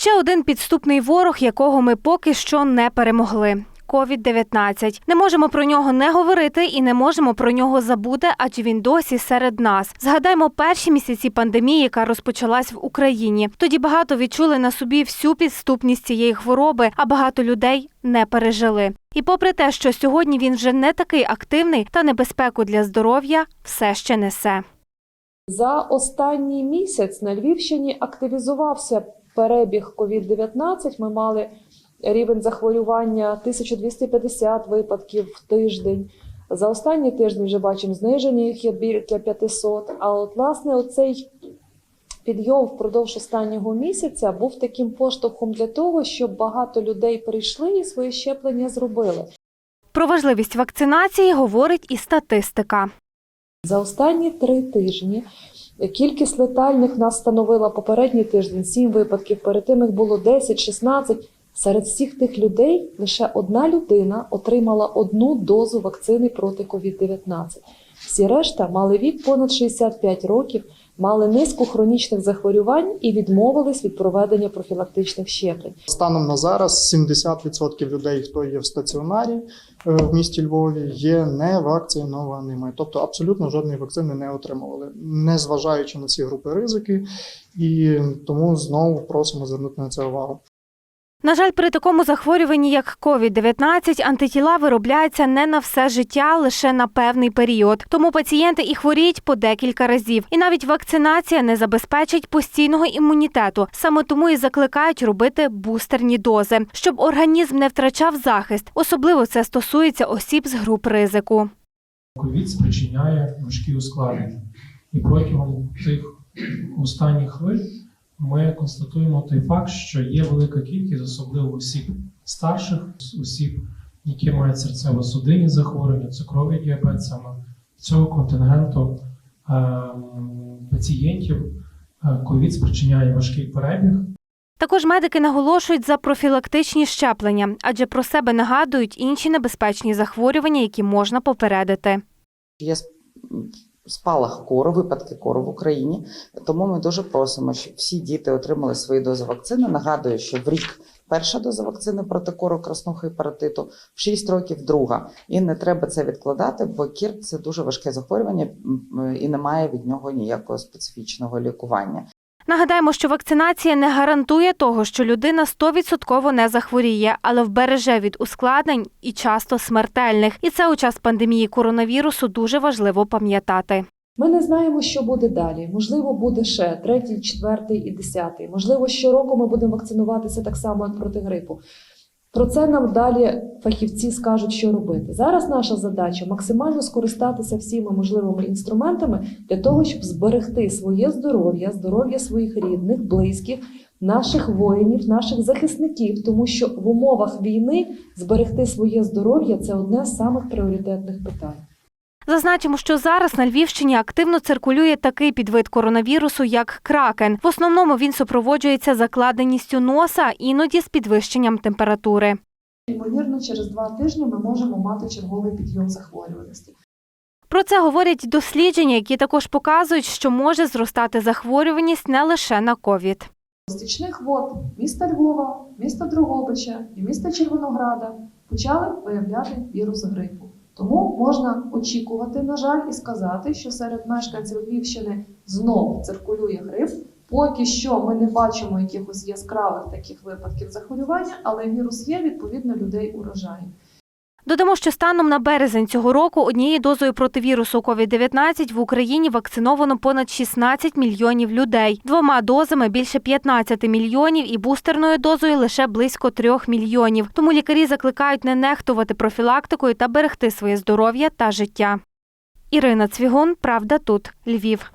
Ще один підступний ворог, якого ми поки що не перемогли. COVID-19. Не можемо про нього не говорити і не можемо про нього забути, адже він досі серед нас. Згадаймо перші місяці пандемії, яка розпочалась в Україні. Тоді багато відчули на собі всю підступність цієї хвороби, а багато людей не пережили. І попри те, що сьогодні він вже не такий активний та небезпеку для здоров'я все ще несе. За останній місяць на Львівщині активізувався перебіг COVID-19. Ми мали рівень захворювання 1250 випадків в тиждень. За останній тиждень вже бачимо зниження їх є біля 500. А от власне оцей підйом впродовж останнього місяця був таким поштовхом для того, щоб багато людей прийшли і своє щеплення зробили. Про важливість вакцинації говорить і статистика. За останні три тижні кількість летальних нас становила попередній тиждень 7 випадків, перед тим їх було 10-16. Серед всіх тих людей лише одна людина отримала одну дозу вакцини проти COVID-19. Всі решта мали вік понад 65 років, мали низку хронічних захворювань і відмовились від проведення профілактичних щеплень. Станом на зараз 70% людей, хто є в стаціонарі в місті Львові, є не вакцинованими, тобто абсолютно жодної вакцини не отримували, не зважаючи на ці групи ризики, і тому знову просимо звернути на це увагу. На жаль, при такому захворюванні, як COVID-19, антитіла виробляються не на все життя, лише на певний період. Тому пацієнти і хворіють по декілька разів. І навіть вакцинація не забезпечить постійного імунітету. Саме тому і закликають робити бустерні дози, щоб організм не втрачав захист. Особливо це стосується осіб з груп ризику. ковід спричиняє важкі ускладнення. І протягом тих останніх хвиль ми констатуємо той факт, що є велика кількість, особливо осіб старших, осіб, які мають серцево-судинні захворювання, цукровий діабет, саме цього контингенту ем, пацієнтів е, ковід спричиняє важкий перебіг. Також медики наголошують за профілактичні щеплення, адже про себе нагадують інші небезпечні захворювання, які можна попередити. Є спалах кору, випадки кору в Україні. Тому ми дуже просимо, щоб всі діти отримали свої дози вакцини. Нагадую, що в рік перша доза вакцини проти кору, краснухи і паратиту, в 6 років друга. І не треба це відкладати, бо кір це дуже важке захворювання і немає від нього ніякого специфічного лікування. Нагадаємо, що вакцинація не гарантує того, що людина 100% не захворіє, але вбереже від ускладнень і часто смертельних. І це у час пандемії коронавірусу дуже важливо пам'ятати. Ми не знаємо, що буде далі. Можливо, буде ще третій, четвертий і десятий. Можливо, щороку ми будемо вакцинуватися так само, як проти грипу. Про це нам далі фахівці скажуть, що робити. Зараз наша задача максимально скористатися всіма можливими інструментами для того, щоб зберегти своє здоров'я, здоров'я своїх рідних, близьких, наших воїнів, наших захисників, тому що в умовах війни зберегти своє здоров'я це одне з самих пріоритетних питань. Зазначимо, що зараз на Львівщині активно циркулює такий підвид коронавірусу, як кракен. В основному він супроводжується закладеністю носа, іноді з підвищенням температури. Ймовірно, через два тижні ми можемо мати черговий підйом захворюваності. Про це говорять дослідження, які також показують, що може зростати захворюваність не лише на ковід. стічних вод міста Львова, міста Дрогобича і міста Червонограда почали виявляти вірус грипу. Тому можна очікувати, на жаль, і сказати, що серед мешканців Львівщини знов циркулює грип. Поки що ми не бачимо якихось яскравих таких випадків захворювання, але вірус є, відповідно, людей уражає. Додамо, що станом на березень цього року однією дозою проти вірусу COVID-19 в Україні вакциновано понад 16 мільйонів людей. Двома дозами більше 15 мільйонів і бустерною дозою лише близько 3 мільйонів. Тому лікарі закликають не нехтувати профілактикою та берегти своє здоров'я та життя. Ірина Цвігун, Правда тут, Львів.